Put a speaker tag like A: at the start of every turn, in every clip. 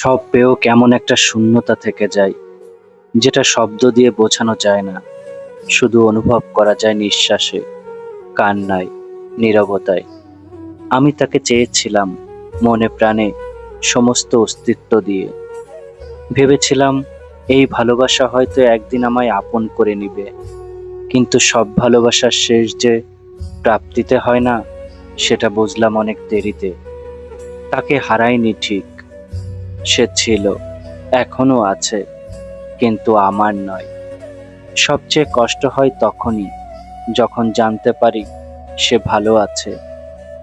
A: সব পেয়েও কেমন একটা শূন্যতা থেকে যায়, যেটা শব্দ দিয়ে বোঝানো যায় না। শুধু অনুভব করা যায় নিঃশ্বাসে, কান্নায়, নীরবতায়। আমি তাকে চেয়েছিলাম মনে প্রাণে সমস্ত অস্তিত্ব দিয়ে। ভেবেছিলাম, এই ভালোবাসা হয়তো একদিন আমায় আপন করে নিবে। কিন্তু সব ভালোবাসার শেষ যে প্রাপ্তিতে হয় না, সেটা বুঝলাম অনেক দেরিতে। তাকে হারাইনি ঠিক। সে ছিল এখনও আছে, কিন্তু আমার নয়। সবচেয়ে কষ্ট হয় তখনই, যখন জানতে পারি সে ভালো আছে,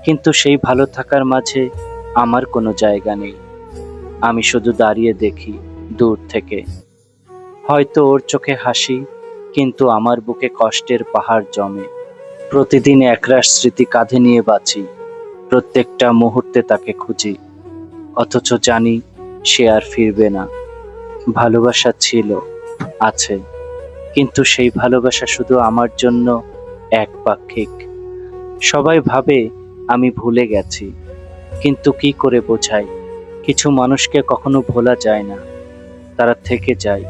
A: কিন্তু সেই ভালো থাকার মাঝে আমার কোনো জায়গা নেই। আমি শুধু দাঁড়িয়ে দেখি দূর থেকে। হয়তো ওর চোখে হাসি, কিন্তু আমার বুকে কষ্টের পাহাড় জমে। প্রতিদিন একরাশ স্মৃতি কাঁধে নিয়ে বাঁচি, প্রত্যেকটা মুহূর্তে তাকে খুঁজি, অথচ জানি সে আর ফিরবে না। ভালোবাসা ছিল, আছে, কিন্তু সেই ভালোবাসা শুধু আমার জন্য একপাক্ষিক সবাই ভাবে আমি ভুলে গেছি, কিন্তু কি করে বোঝাই কিছু মানুষকে কখনো ভোলা যায় না। তারা থেকে যায়,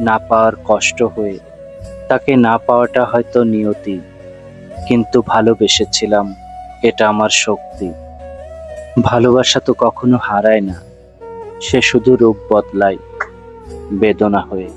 A: না পাওয়ার কষ্ট হয়ে। তাকে না পাওয়াটা হয়তো নিয়তি, কিন্তু ভালোবেসেছিলাম, এটা আমার শক্তি। ভালোবাসা তো কখনো হারায় না। সে শুধু রূপ বদলায় বেদনা হয়ে।